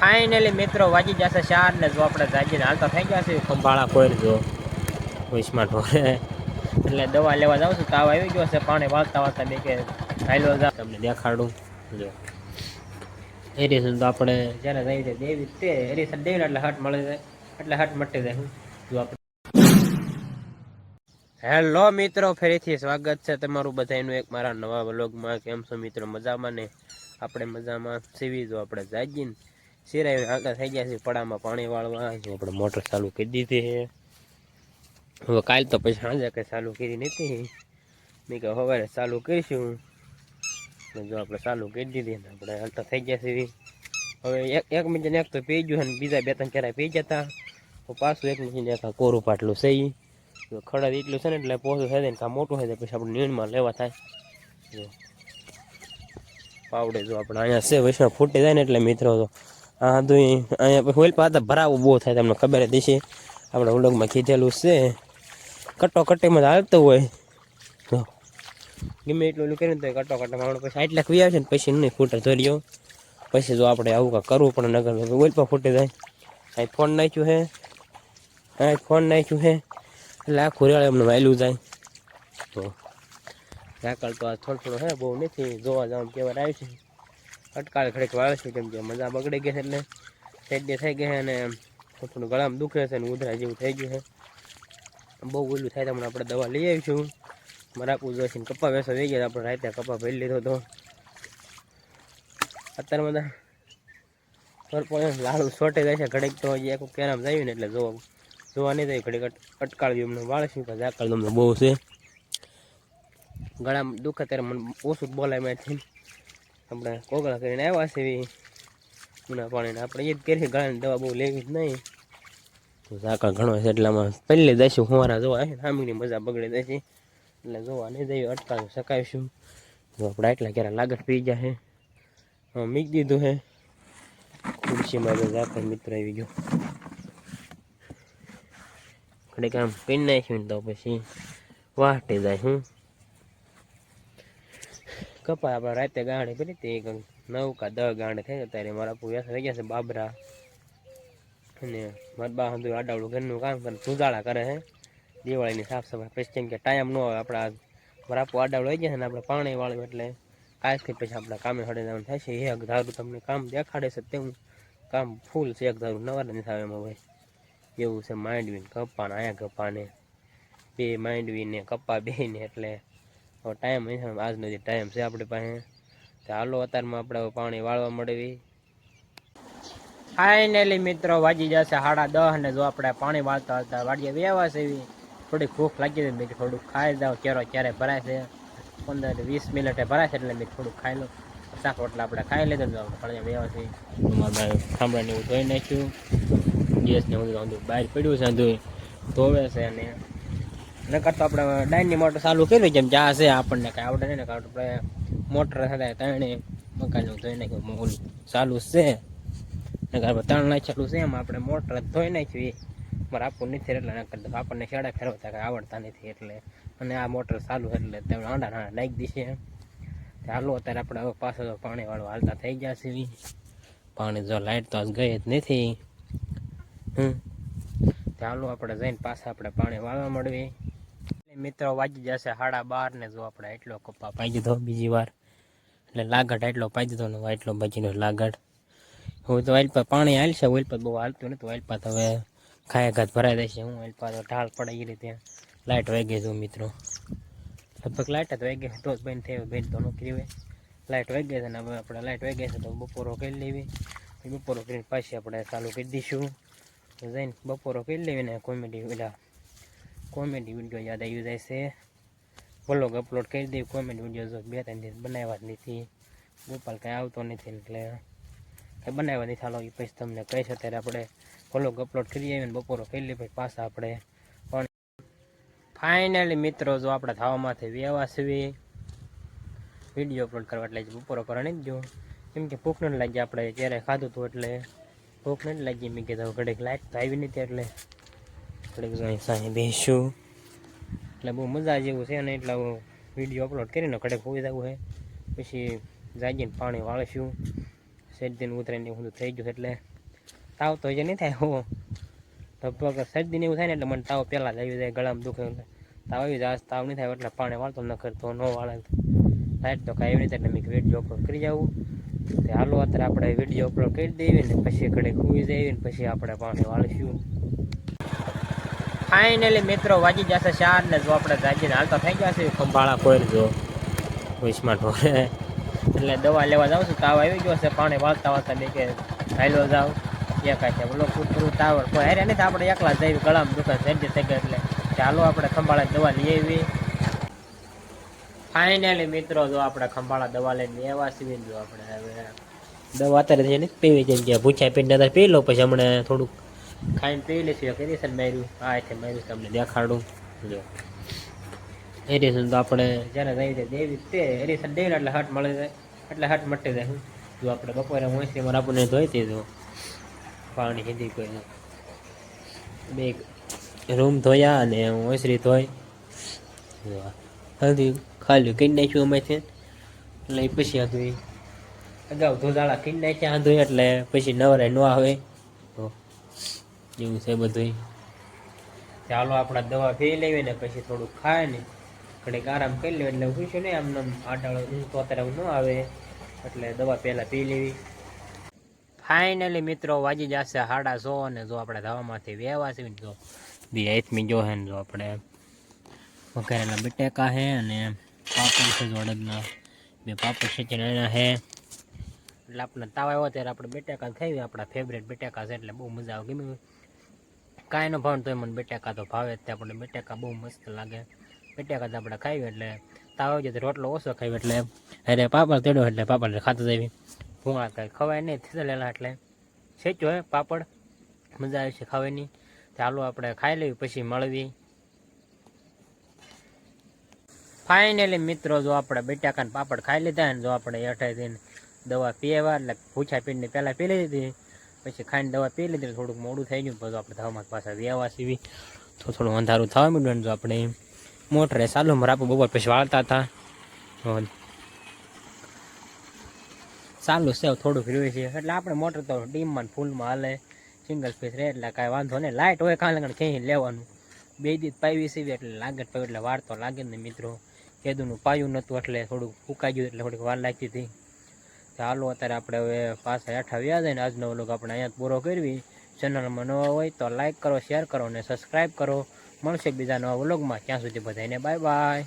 Finally મિત્રો વાજી જશે ચાર ને જો આપણે જાગીને હાલતા થઈ ગયા છે ખંભાળા કોઈ જો. વૈશમાં ઢોરે. એટલે દવા લેવા જાઉં છું તાવ આવી ગયો છે, પાણી વાળતા વાળતા બે કે હાલો જા. તમને દેખાડું. જો. એરિસન તો આપણે જ્યારે જઈએ છે દેવી, તે એરિસન દેવી એટલે હટ મળે જાય. એટલે હટ મટી જાય જો આપણે. હેલો મિત્રો, ફરીથી સ્વાગત છે તમારું બધાનું એક મારા નવા વ્લોગમાં. કેમ છો મિત્રો? મજામાં ને? આપણે મજામાં સીવી જો આપણે જાગીને સિરાઈ હાલતા થઈ ગયા છે, પડામાં પાણી વાળવા. જો આપણે મોટર ચાલુ કરી દીધી છે. હવે કાલ તો પછી સાંજે કંઈ ચાલુ કરી નથી. મેં કે સવારે ચાલુ કરીશું. ને જો આપણે ચાલુ કરી દીધી ને આપણે હાલતા થઈ ગયા છે. હવે એક એક મિનિટ એક તો પી ગયું અને બીજા બે ત્રણ ચાર પી જતા. તો પાછું એક મિનિટ એક આ કોરું પાટલું છે ઈ. જો ખડા એટલું છે ને એટલે પોતું થાય ને કાં મોટું થાય પછી આપણે નીણમાં લેવા થાય. જો. પાવડે જો આપણે અહીંયા છે, વૈષ્ણવ ફૂટી જાય ને એટલે મિત્રો તો આ તો અહીંયા હોલ પાતા ભરાવું બહુ થાય તમને ખબર જ છે આપણે ઉડકમાં કીધેલું છે. કટો કટીમાં હાલતું હોય. ગમે એટલું કરીને તો કટો કટામાં આપણે પછી આટલા ખવી આવે છે ને પછી નહીં ફૂટે ધોર્યો પછી જો આપણે આવું કાંઈ કરવું પણ નગર ઓઇલ પણ ફૂટી જાય. અહીં ફોન નાખ્યું છે અહીં ફોન નાખ્યું છે એટલે આખું રેળ એમને વાયલું જાય. તો ઝાકળ તો આ થોડું થોડું હે, બહુ નથી. જોવા જવાનું કેવા આવ્યું છે. અટકાળ ઘડીક વાળશું કેમ કે મજા બગડી ગઈ છે એટલે શેડે થઈ ગઈ અને થોડું ગળામાં દુખે છે અને ઉધરા જેવું થઈ ગયું છે. બહુ ઓલું થાય તમને આપણે દવા લઈ આવીશું. મરાકું જોઈશે કપા વેસો વહી ગયા આપણે રાતે કપા ભરી લીધો તો અત્યારે બધા પર લાડુ સોટે જાય છે ઘડીક તો એક કેરામ જાય ને એટલે જોવા જોવા નહીં જાય ઘડીક અટ- અટકાળવી અમને વાળશું કે ઝાકળ તમને બહુ છે. ગળામાં દુખે ત્યારે મને ઓછું બોલાયમાંથી આપણે કોગળા કરીને આવ્યા છે એવી. ઉના પાણીને આપણે એ જ કરીએ ગળાની દવા બહુ લેવી જ નહીં. તો ઝાકળ ઘણો છે એટલામાં પહેલે દઈશું ફુવારા જોવા. આવે સામીની મજા બગડી જશે એટલે જોવા નહીં જઈએ, અટકાવી શકાવીશું જો આપણે એટલા ક્યારે લાગત પી જાય હા, મીક દીધું હે ખુરશીમાં જો ઝાકળ મિત્ર આવી ગયો. ઘડીક આમ પીન નાખ્યું તો પછી વાટે જાય હું કપા આપણે રાતે ગાણી કરી તે એક નવ કા દહ ગાંડ થઈ અત્યારે ત્યારે મારા પૂર્યા થઈ ગયા છે બાબરા. અને મારા બા હંધુ આડાવડું ઘરનું કામ કરે સુજાળા કરે છે. દિવાળીની સાફ સફાઈ પછી કેમ કે ટાઈમ ન આવે, આપણા મારા બરાપુ આડાવડું આવી ગયા છે ને આપણે પાણી વાળ્યું એટલે કાલથી પછી આપણા કામે હડે જવાનું થાય છે. એક ધારું તમને કામ દેખાડે છે તેવું. કામ ફૂલ છે, એક ધારું નવા નથી આવે એમાં ભાઈ. એવું છે માંડવી ને કપા ને આયા કપાને, બે માંડવી ને કપા બે ને એટલે ટાઈમ આજનો જે ટાઈમ છે આપણી પાસે. તો અત્યારમાં આપણે પાણી વાળવા મળવી ફાઇનલી મિત્રો વાજી જશે સાડા દસ ને જો આપણે પાણી વાળતા હતા વાડીએ વ્યવા છે એવી થોડી ભૂખ લાગી હતી મેં થોડુંક ખાઈ દઉં ક્યારે ક્યારે ભરાય છે. પંદર વીસ મિનિટે ભરાય છે એટલે મેં થોડુંક ખાઈ લઉં. સાફ રોટલા આપણે ખાઈ લીધો આપણે પાણી વ્યવા છે. ખામડાને એવું ધોઈ નાખ્યું. ગેસને બધું બહાર પડ્યું છે ધોવે છે અને નકર તો આપણે ડાઈનની મોટર ચાલુ કરી કેમ જા છે આપણને કાંઈ આવડે નહીં ને કારણ આપણે મોટર થાય ત્રણે મકાનનું ધોઈ નાખ્યું ઓલું ચાલુ છે. નકર આપણે ત્રણ નાખેલું છે, એમાં આપણે મોટર ધોઈ નાખી મારે આપવું નથી એટલે નકર આપણને ખેડા ફેરવતા કાંઈ આવડતા નથી એટલે. અને આ મોટર ચાલુ એટલે તમે આંડા નાના નાખી દીશે હાલો, અત્યારે આપણે હવે પાછો તો પાણી વાળવા હાલતા થઈ ગયા છે પાણી જો લાઇટ તો ગઈ જ નથી. હમ. ચાલો આપણે જઈને પાછા આપણે પાણી વાળવા મળવી મિત્રો વાગી જશે સાડા બાર ને જો આપણે એટલો કપા પાઈ દીધો બીજી વાર. એટલે લાગટ એટલો પાઈ દીધો ને એટલો બચીનો લાગટ હું તો વાઇલ પર પાણી હાલશે ઓઇલ પર બહુ હાલતું નથી ઓઇલ પર હવે ખાયા ઘાત ભરાઈ દેશે હું ઓઇલ પર તો ઢાળ પડે એ રીતે. લાઇટ વાગી ગઈ છું મિત્રો. લગભગ લાઇટ જ વાગી છે ટોચ બંધ થયો બંધ તો નોકરી હોય. લાઇટ વાગી ગઈ છે ને હવે આપણે લાઇટ વાગી છે તો બપોરો કરી લેવી. પછી બપોરો કરીને પાછી આપણે ચાલુ કરી દઈશું. તો જઈને બપોરો કરી લેવી ને કોમેડી પેલા કોમેડી વીડિયો યાદ આવી જાય છે. વ્લોગ અપલોડ કરી દેવી કોમેડી વીડિયો જો બે ત્રણ દિવસ બનાવ્યા જ નથી. ગોપાલ કાંઈ આવતો નથી એટલે કાંઈ બનાવ્યા નથી. ચાલો એ પછી તમને કહીશ અત્યારે આપણે વ્લોગ અપલોડ કરી આવીને બપોરો કરી લઈએ પછી પાછા આપણે. પણ ફાઇનલી મિત્રો, જો આપણે થવામાંથી વ્યવા સીવી વીડિયો અપલોડ કરવા એટલે બપોરો કરવા નહીં જો. કેમ કે ભૂખ નથી લાગી આપણે જ્યારે ખાધું હતું એટલે ભૂખ નથી લાગી. મેં કીધું ઘડીક લાઈટ તો આવી નથી એટલે ઘડીક જો અહીં સાંજે બેસીશું એટલે બહુ મજા જેવું છે અને એટલે વીડિયો અપલોડ કરીને કડક હોઈ જવું છે. પછી જાગીને પાણી વાળશું. શરદીને ઉતરે ને એવું થઈ ગયું એટલે તાવ તો હજી નહીં થાય હો. લગભગ શરદીને એવું થાય ને એટલે મને તાવ પહેલાં જ આવી જાય, ગળામાં દુખે તાવ આવી જાય તાવ નહીં થાય, એટલે પાણી વાળતો ન કરતો ન વાળે. લાઈટ તો કાંઈ એવી રીતે એટલે મેં વીડિયો અપલોડ કરી જવું. તે હાલો, અત્યારે આપણે વીડિયો અપલોડ કરી દઈએ ને પછી ઘડી ખુઈ જઈએ ને પછી આપણે પાણી વાળીશું. ફાઇનલી મિત્રો વાજી જશે ચાર ને જો આપણે જાજીને હાલતા થઈ ગયા છે ખંભાળા કોઈ જો. વિશમાં ઢોરે. એટલે દવા લેવા જાઉં છું. તાવ આવી ગયો છે. પાણી વાળતા વાળતા મેં કે હાલો જાવ એકા છે. બોલો પૂરું તાવર કોઈ હેરે નહીં આપણે એકલા જઈએ. ગળામાં દુકાન સર્જી થઈ ગયા એટલે ચાલો આપણે ખંભાળા દવા લઈ આવી ફાઇનલી મિત્રો જો આપણે ખંભાળા દવા લઈને લેવા સીવી જો આપણે હવે દવા અત્યારે જઈને પીવી જઈને કે ભૂખ્યા અત્યારે પી લો. પછી હમણાં થોડુંક ખાઈને પી લઈશું એક એરિસન માર્યું? આ એટલે માર્યું તમને દેખાડું. જો એરિસન તો આપણે જ્યારે જાય, દેવી તે એરિસન દેવી એટલે હટ મળી જાય, એટલે હટ મટી જાય, હું. જો આપણે બપોરે મોસરીમાં આપણને ધોઈ દીધું પાણી હિન્દી કોઈ. બે રૂમ ધોયા અને મોસરી ધોઈ. હજી ખાલી કરી નાખ્યું અમે એટલે પછી હતું અગાઉ ધોધાળા કરી નાખ્યા હતું એટલે પછી નવરાય ન આવે. એવું છે બધું ચાલો આપણા દવા પી લેવી ને પછી થોડુંક ખાય ને. ઘડીક આરામ કરી લે એટલે હું છું ને આમ નામ આટાળો અત્યારે ન આવે. એટલે દવા પહેલાં પી લેવી. ફાઇનલી મિત્રો વાજી જશે હાડા સો અને જો આપણે દવામાંથી વેવા છે જો બી આઈથમી જો હે જો આપણે વઘારેલા બટેકા હે અને પાપડ છે જો બે પાપડ સચેના હે. એટલે આપણે તાવ આવ્યો ત્યારે આપણે બટેકા ખાઈએ આપણા ફેવરેટ બટેકા છે એટલે બહુ મજા આવે. ગમે કાંઈ ન ભાવે તોય મને બટેકા તો ભાવે જ આપણને બટેકા બહુ મસ્ત લાગે. બટેકા તો આપણે ખાઈએ એટલે તાવ આવી જાય રોટલો ઓછો ખાઈએ એટલે અરે પાપડ તેડો એટલે પાપડ ખાતા જઈએ ભૂંગળા કાંઈ ખવાય નહીં થેલેલા એટલે. છેચ્યો હે પાપડ? મજા આવે છે ખાવાની. ચાલો આપણે ખાઈ લેવી પછી મળવી ફાઇનલી મિત્રો, જો આપણે બેટાકાને પાપડ ખાઈ લીધા ને, જો આપણે અઠાઈ દઈને દવા પીવા એટલે ભૂછા પીને પહેલાં પી લીધી. પછી ખાઈને દવા પી લીધી, થોડુંક મોડું થઈ ગયું પછી આપણે ધવામાં પાછા વ્યવા સીવી. તો થોડું અંધારું થવા માંડ્યું જો આપણે મોટરે ચાલુ રાપુ બપોર પછી વાળતા હતા. ચાલુ છે થોડુંક રહ્યું છે. એટલે આપણે મોટર તો ડીમમાં ફૂલમાં હાલે. સિંગલ પીસ રહે, એટલે કાંઈ વાંધો નહીં. લાઇટ હોય કાં લગણ ક્યાંય લેવાનું. બે દી પાવી સીવી, એટલે લાગે પાવી એટલે વાર તો લાગે ને મિત્રો. કેદુનું પાયું નહોતું, એટલે થોડુંક ફૂંકાઈ ગયું, એટલે થોડીક વાર લાગતી હતી. ચાલો અત્યારે આપણે હવે પાછા હેઠા વ્યા જાય ને આજનો વ્લોગ આપણે અહીંયા પૂરો કરવી ચેનલમાં નવા હોય તો લાઇક કરો, શેર કરો અને સબસ્ક્રાઈબ કરો. મળશે બીજા નવા વ્લોગમાં. ત્યાં સુધી બધાને બાય બાય.